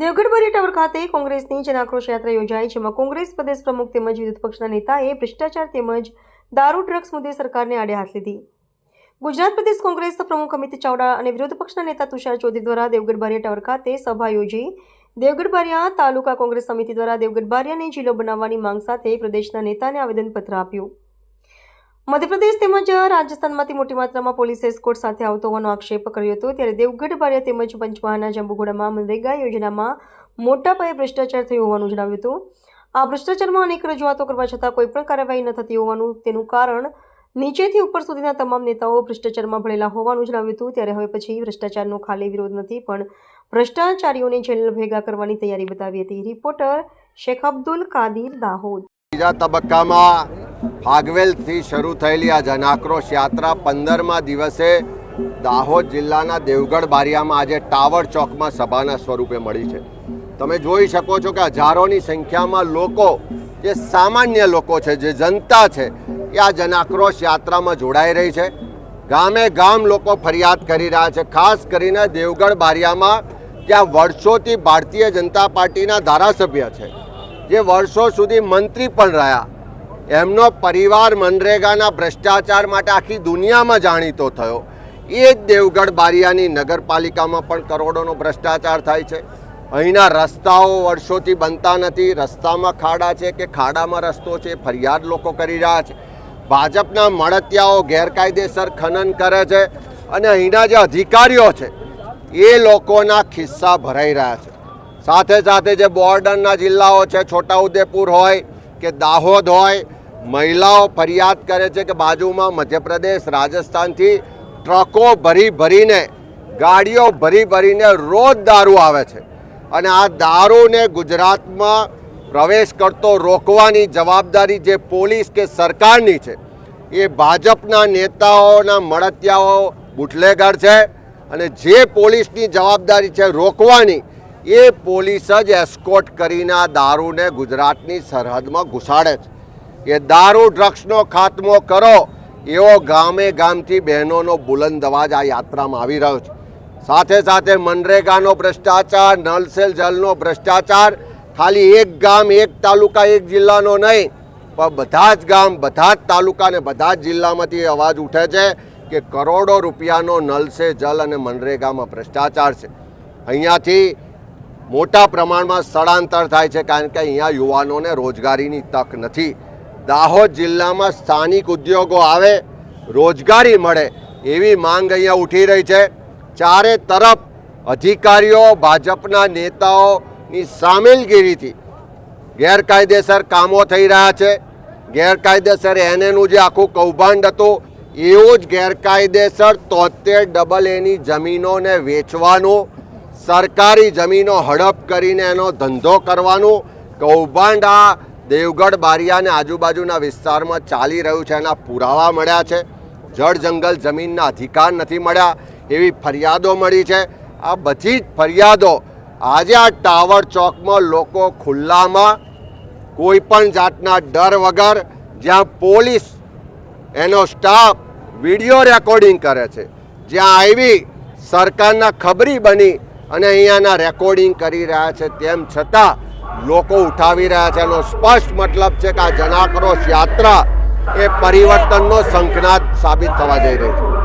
દેવગઢ બરી ટાવર ખાતે કોંગ્રેસની જનાક્રોશ યાત્રા યોજાઈ, જેમાં કોંગ્રેસ પ્રદેશ પ્રમુખ તેમજ વિરોધ પક્ષના નેતાએ ભ્રષ્ટાચાર તેમજ દારૂ, ડ્રગ્સ મુદ્દે સરકારને આડે હાથ લીધી. ગુજરાત પ્રદેશ કોંગ્રેસ પ્રમુખ અમિત ચાવડા અને વિરોધ પક્ષના નેતા તુષાર ચૌધરી દ્વારા દેવગઢ બારિયા ટાવર ખાતે સભા યોજી. દેવગઢ બારિયા તાલુકા કોંગ્રેસ સમિતિ દ્વારા દેવગઢ બારિયાને જિલ્લો બનાવવાની માંગ સાથે પ્રદેશના નેતાને આવેદનપત્ર આપ્યું. મધ્યપ્રદેશ તેમજ રાજસ્થાનમાંથી મોટી માત્રામાં પોલીસ એસ્કોટ સાથે આવતો હોવાનો આક્ષેપ કર્યો હતો. ત્યારે દેવગઢ બારિયા તેમજ પંચમહાલના જંબુઘોડામાં મનરેગા યોજનામાં મોટા પાયે ભ્રષ્ટાચાર થયો હોવાનું જણાવ્યું હતું. આ ભ્રષ્ટાચારમાં અનેક રજૂઆતો કરવા છતાં કોઈપણ કાર્યવાહી ન થતી હોવાનું તેનું કારણ નીચેથી ઉપર સુધીના તમામ નેતાઓ ભ્રષ્ટાચારમાં ભળેલા હોવાનું જણાવ્યું હતું. ત્યારે હવે પછી ભ્રષ્ટાચારનો ખાલી વિરોધ નથી, પણ ભ્રષ્ટાચારીઓને જેલ ભેગા કરવાની તૈયારી બતાવી હતી. રિપોર્ટર શેખ અબ્દુલ કાદીર દાહોદ. બીજા તબક્કામાં ફાગવેલથી શરૂ થયેલી આ જનાક્રોશ યાત્રા પંદરમા દિવસે દાહોદ જિલ્લાના દેવગઢ બારિયામાં આજે ટાવર ચોકમાં સભાના સ્વરૂપે મળી છે. તમે જોઈ શકો છો કે હજારોની સંખ્યામાં લોકો, જે સામાન્ય લોકો છે, જે જનતા છે, એ આ જનાક્રોશ યાત્રામાં જોડાઈ રહી છે. ગામે ગામ લોકો ફરિયાદ કરી રહ્યા છે. ખાસ કરીને દેવગઢ બારિયામાં, જ્યાં વર્ષોથી ભારતીય જનતા પાર્ટીના ધારાસભ્ય છે. જે વર્ષો સુધી મંત્રી પણ રહ્યા. એમનો પરિવાર મનરેગાના ભ્રષ્ટાચાર માટે આખી દુનિયામાં જાણીતો થયો. એ જ દેવગઢ બારિયાની નગરપાલિકામાં પણ કરોડોનો ભ્રષ્ટાચાર થાય છે. અહીંના રસ્તાઓ વર્ષોથી બનતા નથી. રસ્તામાં ખાડા છે કે ખાડામાં રસ્તો છે, ફરિયાદ લોકો કરી રહ્યા છે. ભાજપના મળતિયાઓ ગેરકાયદેસર ખનન કરે છે અને અહીંના જે અધિકારીઓ છે, એ લોકોના ખિસ્સા ભરાઈ રહ્યા છે. સાથે સાથે જે બોર્ડરના જિલ્લાઓ છે, છોટાઉદેપુર હોય કે દાહોદ હોય મહિલાઓ ફરિયાદ કરે છે કે બાજુમાં મધ્યપ્રદેશ, રાજસ્થાનથી ટ્રકો ભરી ભરીને, ગાડીઓ ભરી ભરીને રોજ દારૂ આવે છે. અને આ દારૂને ગુજરાતમાં પ્રવેશ કરતો રોકવાની જવાબદારી જે પોલીસ કે સરકારની છે, એ ભાજપના નેતાઓના મળતિયાઓ બુટલેગર છે. અને જે પોલીસની જવાબદારી છે રોકવાની, એ પોલીસ જ એસ્કોટ કરીને આ દારૂને ગુજરાતની સરહદમાં ઘુસાડે છે. એ દારૂ, ડ્રગ્સનો ખાત્મો કરો, એવો ગામે ગામથી બહેનોનો બુલંદ અવાજ આ યાત્રામાં આવી રહ્યો છે. સાથે સાથે મનરેગાનો ભ્રષ્ટાચાર નલ સેલ જલનો ભ્રષ્ટાચાર, ખાલી એક ગામ, એક તાલુકા, એક જિલ્લાનો નહીં, પણ બધા જ ગામ, બધા જ તાલુકા અને બધા જ જિલ્લામાંથી અવાજ ઉઠે છે કે કરોડો રૂપિયાનો નલ જલ અને મનરેગામાં ભ્રષ્ટાચાર છે. અહીંયાથી મોટા પ્રમાણમાં સ્થળાંતર થાય છે કારણ કે અહીંયા યુવાનોને રોજગારીની તક નથી. દાહોદ જિલ્લામાં સ્થાનિક ઉદ્યોગો આવે, રોજગારી મળે એવી માંગ અહીંયા ઉઠી રહી છે. ચારે તરફ અધિકારીઓ, ભાજપના નેતાઓની સામેલગીરીથી ગેરકાયદેસર કામો થઈ રહ્યા છે. ગેરકાયદેસર એનેનું જે આખું કૌભાંડ હતું, એવું જ ગેરકાયદેસર તોતેર ડબલ એની જમીનોને વેચવાનું, સરકારી જમીનો હડપ કરીને એનો ધંધો કરવાનું, કૌભાંડ આ દેવગઢ, બારિયા અને આજુબાજુના વિસ્તારમાં ચાલી રહ્યું છે એના પુરાવા મળ્યા છે. જળ જંગલ જમીનના અધિકાર નથી મળ્યા, એવી ફરિયાદો મળી છે. આ બધી જ ફરિયાદો આજે આ ટાવર ચોકમાં લોકો ખુલ્લામાં, કોઈ પણ જાતના ડર વગર, જ્યાં પોલીસ, એનો સ્ટાફ વીડિયો રેકોર્ડિંગ કરે છે. જ્યાં આવી સરકારના ખબરી બની અને અહીંયાના રેકોર્ડિંગ કરી રહ્યા છે, તેમ છતાં લોકો ઉઠાવી રહ્યા છે. એનો સ્પષ્ટ મતલબ છે કે આ જનાક્રોશ યાત્રા એ પરિવર્તનનો શંખનાદ સાબિત થવા જઈ રહી છે.